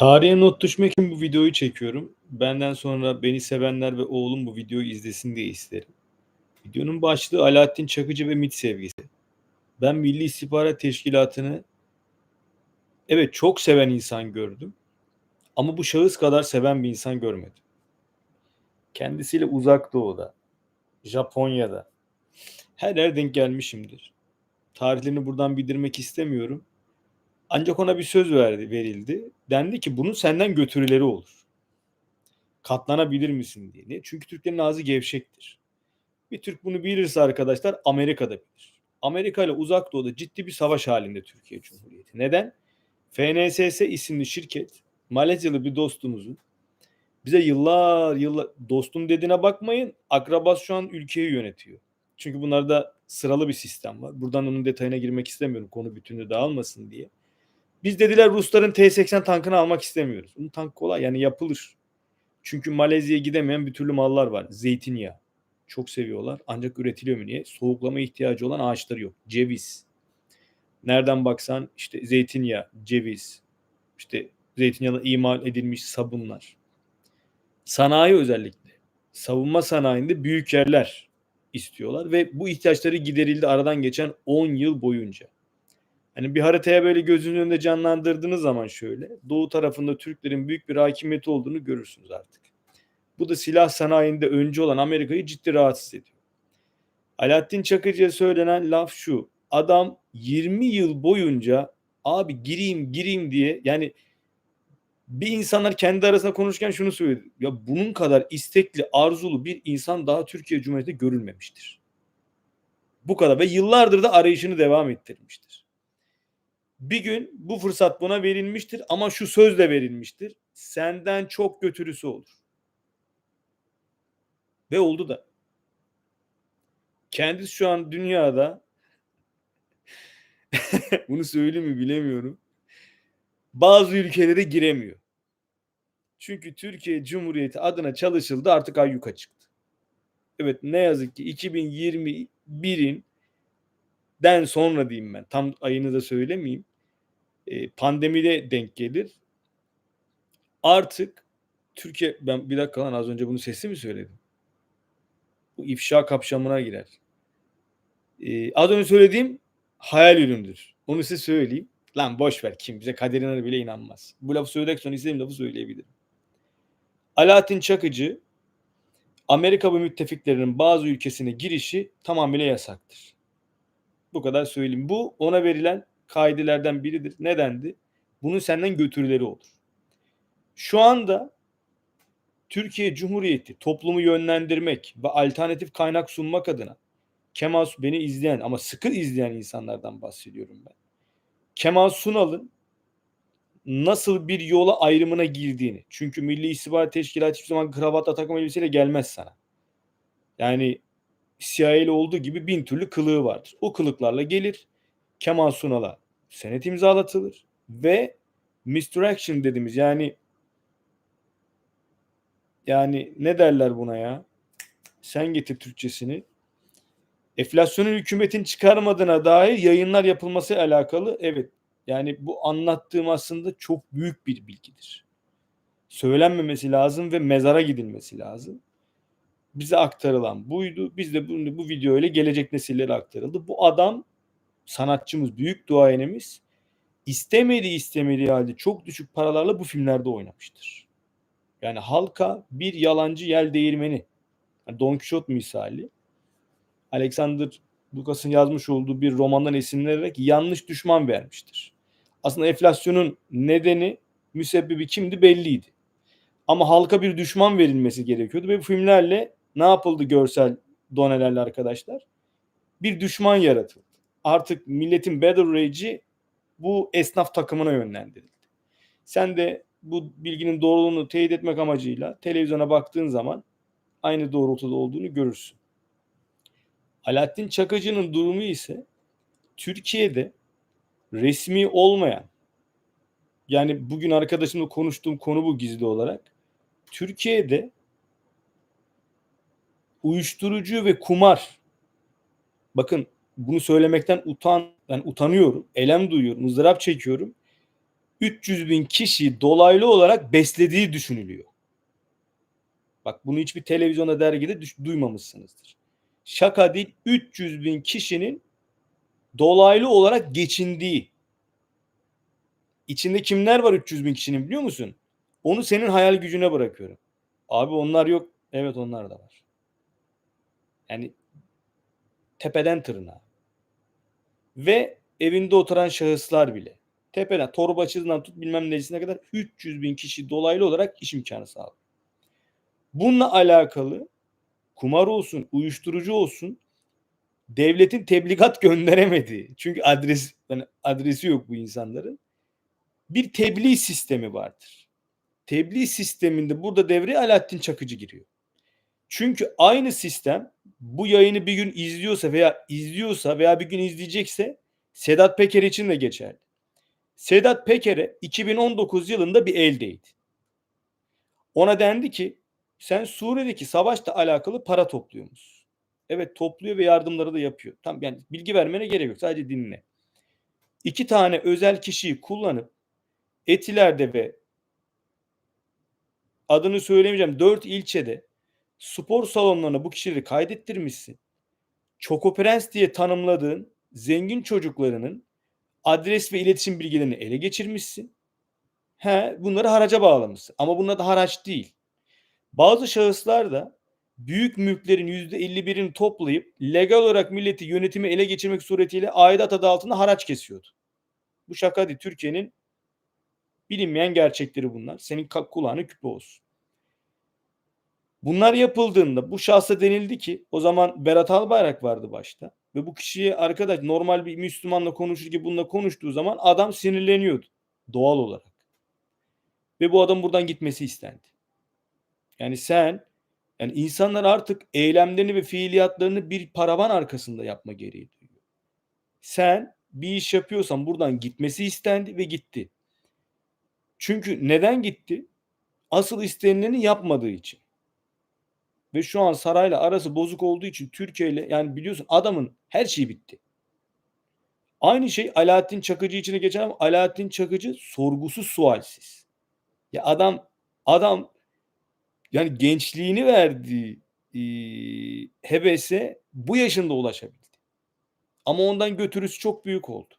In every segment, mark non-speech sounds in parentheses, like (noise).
Tarihe not düşmek için bu videoyu çekiyorum. Benden sonra beni sevenler ve oğlum bu videoyu izlesin diye isterim. Videonun başlığı Alaaddin Çakıcı ve MİT sevgisi. Ben Milli İstihbarat Teşkilatı'nı evet çok seven insan gördüm. Ama bu şahıs kadar seven bir insan görmedim. Kendisiyle uzak doğuda, Japonya'da her yer denk gelmişimdir. Tarihlerini buradan bildirmek istemiyorum. Ancak ona bir söz verdi, verildi. Dendi ki bunun senden götürüleri olur. Katlanabilir misin diye. Ne? Çünkü Türklerin ağzı gevşektir. Bir Türk bunu bilirse arkadaşlar Amerika'da bilir. Amerika ile uzak doğuda ciddi bir savaş halinde Türkiye Cumhuriyeti. Neden? FNSS isimli şirket Malezyalı bir dostumuzun bize yıllar yıllar dostum dediğine bakmayın akrabası şu an ülkeyi yönetiyor. Çünkü bunlarda sıralı bir sistem var. Buradan onun detayına girmek istemiyorum konu bütünü dağılmasın diye. Biz dediler Rusların T-80 tankını almak istemiyoruz. Bunun tank kolay yani yapılır. Çünkü Malezya'ya gidemeyen bir türlü mallar var. Zeytinyağı. Çok seviyorlar. Ancak üretiliyor mu niye? Soğuklama ihtiyacı olan ağaçları yok. Ceviz. Nereden baksan işte zeytinyağı, ceviz, işte zeytinyağına imal edilmiş sabunlar. Sanayi özellikle. Savunma sanayinde büyük yerler istiyorlar ve bu ihtiyaçları giderildi aradan geçen 10 yıl boyunca. Hani bir haritaya böyle gözünün önünde canlandırdığınız zaman şöyle doğu tarafında Türklerin büyük bir hakimiyeti olduğunu görürsünüz artık. Bu da silah sanayinde öncü olan Amerika'yı ciddi rahatsız ediyor. Alaaddin Çakıcı'ya söylenen laf şu. Adam 20 yıl boyunca abi gireyim gireyim diye yani bir insanlar kendi arasında konuşurken şunu söyledi. Ya bunun kadar istekli, arzulu bir insan daha Türkiye Cumhuriyeti'nde görülmemiştir. Bu kadar ve yıllardır da arayışını devam ettirmiştir. Bir gün bu fırsat buna verilmiştir ama şu söz de verilmiştir. Senden çok götürüsü olur. Ve oldu da. Kendisi şu an dünyada (laughs) bunu söyleyeyim mi bilemiyorum. Bazı ülkelere giremiyor. Çünkü Türkiye Cumhuriyeti adına çalışıldı artık ayyuka çıktı. Evet ne yazık ki 2021'in den sonra diyeyim ben. Tam ayını da söylemeyeyim. E, pandemide denk gelir. Artık Türkiye ben bir dakika lan az önce bunu sesli mi söyledim? Bu ifşa kapsamına girer. E, az önce söylediğim hayal üründür. Onu size söyleyeyim. Lan boş ver kim bize kaderine bile inanmaz. Bu lafı söyledikten sonra istediğim lafı söyleyebilirim. Alaaddin Çakıcı Amerika ve müttefiklerinin bazı ülkesine girişi tamamıyla yasaktır. Bu kadar söyleyeyim. Bu ona verilen kaidelerden biridir. Nedendi? Bunun senden götürüleri olur. Şu anda Türkiye Cumhuriyeti toplumu yönlendirmek ve alternatif kaynak sunmak adına Kemal beni izleyen ama sıkı izleyen insanlardan bahsediyorum ben. Kemal Sunal'ın nasıl bir yola ayrımına girdiğini. Çünkü Milli İstihbarat Teşkilatı hiçbir zaman kravatla takım elbiseyle gelmez sana. Yani CIA'li olduğu gibi bin türlü kılığı vardır. O kılıklarla gelir. Kemal Sunal'a senet imzalatılır ve Mr. Action dediğimiz yani yani ne derler buna ya? Sen getir Türkçesini. Enflasyonun hükümetin çıkarmadığına dair yayınlar yapılması alakalı evet yani bu anlattığım aslında çok büyük bir bilgidir. Söylenmemesi lazım ve mezara gidilmesi lazım. Bize aktarılan buydu. Biz de bunu bu video ile gelecek nesillere aktarıldı. Bu adam sanatçımız, büyük duayenimiz istemediği istemediği halde çok düşük paralarla bu filmlerde oynamıştır. Yani halka bir yalancı yel değirmeni. Yani Don Quixote misali. Alexander Lucas'ın yazmış olduğu bir romandan esinlenerek yanlış düşman vermiştir. Aslında enflasyonun nedeni, müsebbibi kimdi belliydi. Ama halka bir düşman verilmesi gerekiyordu ve bu filmlerle ne yapıldı görsel donelerle arkadaşlar? Bir düşman yaratıldı. Artık milletin battle rage'i bu esnaf takımına yönlendirildi. Sen de bu bilginin doğruluğunu teyit etmek amacıyla televizyona baktığın zaman aynı doğrultuda olduğunu görürsün. Alaaddin Çakıcı'nın durumu ise Türkiye'de resmi olmayan yani bugün arkadaşımla konuştuğum konu bu gizli olarak Türkiye'de uyuşturucu ve kumar bakın bunu söylemekten utan yani utanıyorum, elem duyuyorum, ızdırap çekiyorum. 300 bin kişi dolaylı olarak beslediği düşünülüyor. Bak bunu hiçbir televizyonda dergide duymamışsınızdır. Şaka değil 300 bin kişinin dolaylı olarak geçindiği. İçinde kimler var 300 bin kişinin biliyor musun? Onu senin hayal gücüne bırakıyorum. Abi onlar yok. Evet onlar da var. Yani tepeden tırnağa. Ve evinde oturan şahıslar bile. Tepeden torbacısından tut bilmem nesine kadar 300 bin kişi dolaylı olarak iş imkanı sağlıyor. Bununla alakalı kumar olsun, uyuşturucu olsun devletin tebligat gönderemediği. Çünkü adres yani adresi yok bu insanların. Bir tebliğ sistemi vardır. Tebliğ sisteminde burada devreye Alaaddin Çakıcı giriyor. Çünkü aynı sistem bu yayını bir gün izliyorsa veya izliyorsa veya bir gün izleyecekse Sedat Peker için de geçerli. Sedat Peker'e 2019 yılında bir el değdi. Ona dendi ki sen Suriye'deki savaşla alakalı para topluyor musun? Evet topluyor ve yardımları da yapıyor. Tam yani bilgi vermene gerek yok. Sadece dinle. İki tane özel kişiyi kullanıp Etiler'de ve adını söylemeyeceğim dört ilçede spor salonlarına bu kişileri kaydettirmişsin. Çokoprens diye tanımladığın zengin çocuklarının adres ve iletişim bilgilerini ele geçirmişsin. He, bunları haraca bağlamışsın. Ama bunlar da haraç değil. Bazı şahıslar da büyük mülklerin %51'ini toplayıp legal olarak milleti yönetimi ele geçirmek suretiyle aidat adı altında haraç kesiyordu. Bu şaka değil. Türkiye'nin bilinmeyen gerçekleri bunlar. Senin kulağına küpe olsun. Bunlar yapıldığında bu şahsa denildi ki o zaman Berat Albayrak vardı başta ve bu kişiye arkadaş normal bir Müslümanla konuşur gibi bununla konuştuğu zaman adam sinirleniyordu doğal olarak. Ve bu adam buradan gitmesi istendi. Yani sen yani insanlar artık eylemlerini ve fiiliyatlarını bir paravan arkasında yapma gereği duyuyor. Sen bir iş yapıyorsan buradan gitmesi istendi ve gitti. Çünkü neden gitti? Asıl istenileni yapmadığı için. Ve şu an sarayla arası bozuk olduğu için Türkiye ile yani biliyorsun adamın her şeyi bitti. Aynı şey Alaaddin Çakıcı için de geçer ama Alaaddin Çakıcı sorgusuz sualsiz. Ya adam adam yani gençliğini verdiği e, hevese bu yaşında ulaşabildi. Ama ondan götürüsü çok büyük oldu.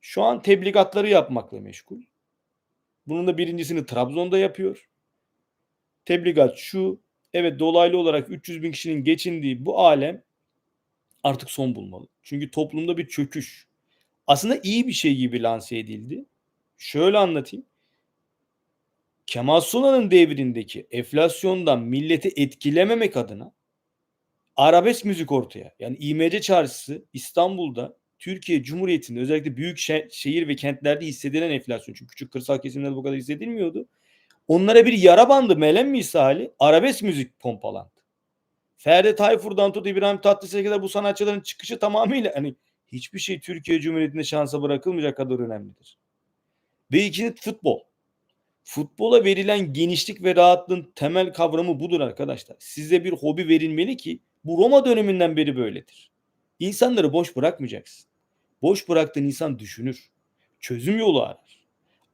Şu an tebligatları yapmakla meşgul. Bunun da birincisini Trabzon'da yapıyor. Tebligat şu, evet dolaylı olarak 300 bin kişinin geçindiği bu alem artık son bulmalı. Çünkü toplumda bir çöküş. Aslında iyi bir şey gibi lanse edildi. Şöyle anlatayım. Kemal Sunal'ın devrindeki enflasyondan milleti etkilememek adına arabesk müzik ortaya. Yani İMC çarşısı İstanbul'da Türkiye Cumhuriyeti'nde özellikle büyük şe- şehir ve kentlerde hissedilen enflasyon. Çünkü küçük kırsal kesimlerde bu kadar hissedilmiyordu. Onlara bir yara bandı melem misali arabesk müzik pompalandı. Ferdi Tayfur'dan tut İbrahim Tatlıses'e kadar bu sanatçıların çıkışı tamamıyla hani hiçbir şey Türkiye Cumhuriyeti'nde şansa bırakılmayacak kadar önemlidir. Ve ikinci futbol. Futbola verilen genişlik ve rahatlığın temel kavramı budur arkadaşlar. Size bir hobi verilmeli ki bu Roma döneminden beri böyledir. İnsanları boş bırakmayacaksın. Boş bıraktığın insan düşünür. Çözüm yolu arar.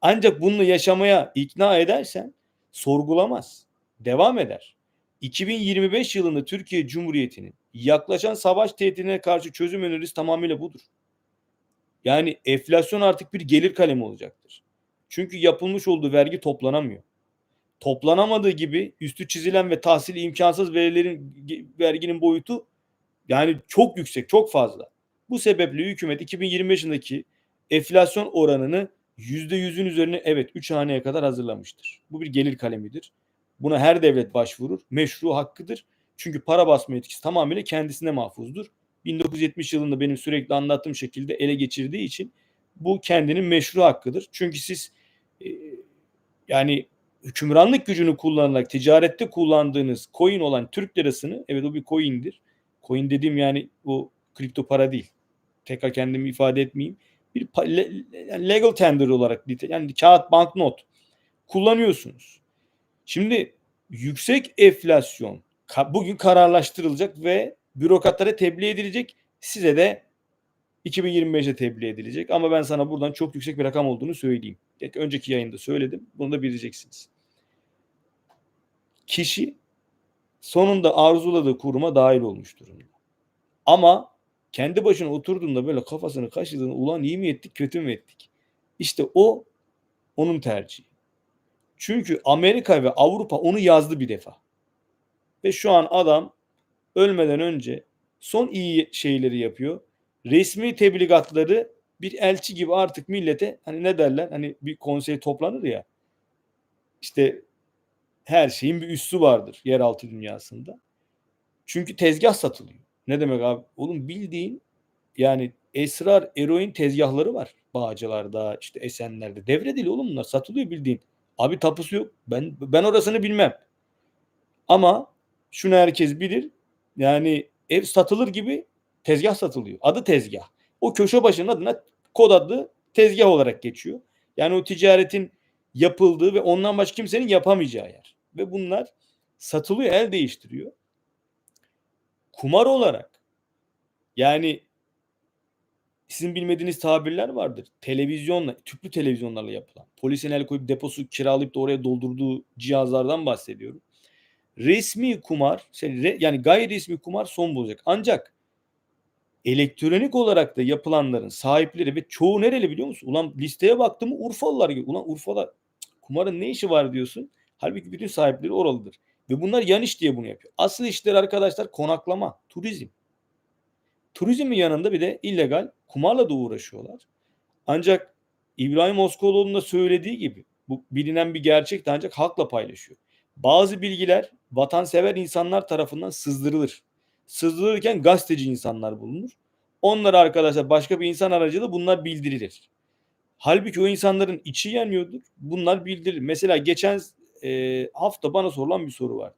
Ancak bununla yaşamaya ikna edersen sorgulamaz. Devam eder. 2025 yılında Türkiye Cumhuriyeti'nin yaklaşan savaş tehdidine karşı çözüm önerisi tamamıyla budur. Yani enflasyon artık bir gelir kalemi olacaktır. Çünkü yapılmış olduğu vergi toplanamıyor. Toplanamadığı gibi üstü çizilen ve tahsili imkansız verilerin verginin boyutu yani çok yüksek, çok fazla. Bu sebeple hükümet 2025 yılındaki enflasyon oranını %100'ün üzerine evet 3 haneye kadar hazırlamıştır. Bu bir gelir kalemidir. Buna her devlet başvurur. Meşru hakkıdır. Çünkü para basma etkisi tamamıyla kendisine mahfuzdur. 1970 yılında benim sürekli anlattığım şekilde ele geçirdiği için bu kendinin meşru hakkıdır. Çünkü siz e, yani hükümranlık gücünü kullanarak ticarette kullandığınız coin olan Türk lirasını evet o bir coin'dir. Coin dediğim yani bu kripto para değil. Tekrar kendimi ifade etmeyeyim. Bir legal tender olarak yani kağıt banknot kullanıyorsunuz. Şimdi yüksek enflasyon bugün kararlaştırılacak ve bürokratlara tebliğ edilecek. Size de 2025'e tebliğ edilecek ama ben sana buradan çok yüksek bir rakam olduğunu söyleyeyim. Önceki yayında söyledim. Bunu da bileceksiniz. Kişi sonunda arzuladığı kuruma dahil olmuş durumda. Ama kendi başına oturduğunda böyle kafasını kaşıdığında ulan iyi mi ettik kötü mü ettik? İşte o onun tercihi. Çünkü Amerika ve Avrupa onu yazdı bir defa. Ve şu an adam ölmeden önce son iyi şeyleri yapıyor. Resmi tebligatları bir elçi gibi artık millete hani ne derler hani bir konsey toplanır ya işte her şeyin bir üssü vardır yeraltı dünyasında. Çünkü tezgah satılıyor. Ne demek abi? Oğlum bildiğin yani esrar eroin tezgahları var. Bağcılar'da işte Esenler'de. Devredili oğlum bunlar satılıyor bildiğin. Abi tapusu yok. Ben ben orasını bilmem. Ama şunu herkes bilir. Yani ev satılır gibi tezgah satılıyor. Adı tezgah. O köşe başının adına kod adı tezgah olarak geçiyor. Yani o ticaretin yapıldığı ve ondan başka kimsenin yapamayacağı yer. Ve bunlar satılıyor, el değiştiriyor. Kumar olarak yani sizin bilmediğiniz tabirler vardır. Televizyonla, tüplü televizyonlarla yapılan. Polisin el koyup deposu kiralayıp da oraya doldurduğu cihazlardan bahsediyorum. Resmi kumar, şey, yani gayri resmi kumar son bulacak. Ancak elektronik olarak da yapılanların sahipleri ve çoğu nereli biliyor musun? Ulan listeye baktım Urfalılar gibi. Ulan Urfalar kumarın ne işi var diyorsun. Halbuki bütün sahipleri oralıdır. Ve bunlar yan iş diye bunu yapıyor. Asıl işler arkadaşlar konaklama, turizm. Turizmin yanında bir de illegal kumarla da uğraşıyorlar. Ancak İbrahim Oskoloğlu'nun da söylediği gibi bu bilinen bir gerçek de ancak halkla paylaşıyor. Bazı bilgiler vatansever insanlar tarafından sızdırılır. Sızdırılırken gazeteci insanlar bulunur. Onlara arkadaşlar başka bir insan aracılığıyla bunlar bildirilir. Halbuki o insanların içi yanıyordur. Bunlar bildirilir. Mesela geçen e, hafta bana sorulan bir soru vardı.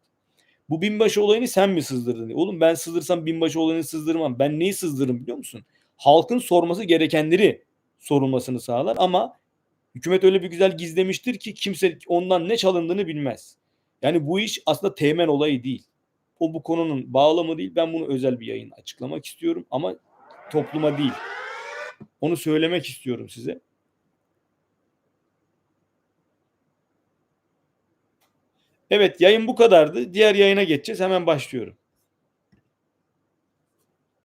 Bu binbaşı olayını sen mi sızdırdın? Oğlum ben sızdırsam binbaşı olayını sızdırmam. Ben neyi sızdırırım biliyor musun? Halkın sorması gerekenleri sorulmasını sağlar ama hükümet öyle bir güzel gizlemiştir ki kimse ondan ne çalındığını bilmez. Yani bu iş aslında teğmen olayı değil. O bu konunun bağlamı değil. Ben bunu özel bir yayın açıklamak istiyorum ama topluma değil. Onu söylemek istiyorum size. Evet yayın bu kadardı. Diğer yayına geçeceğiz. Hemen başlıyorum.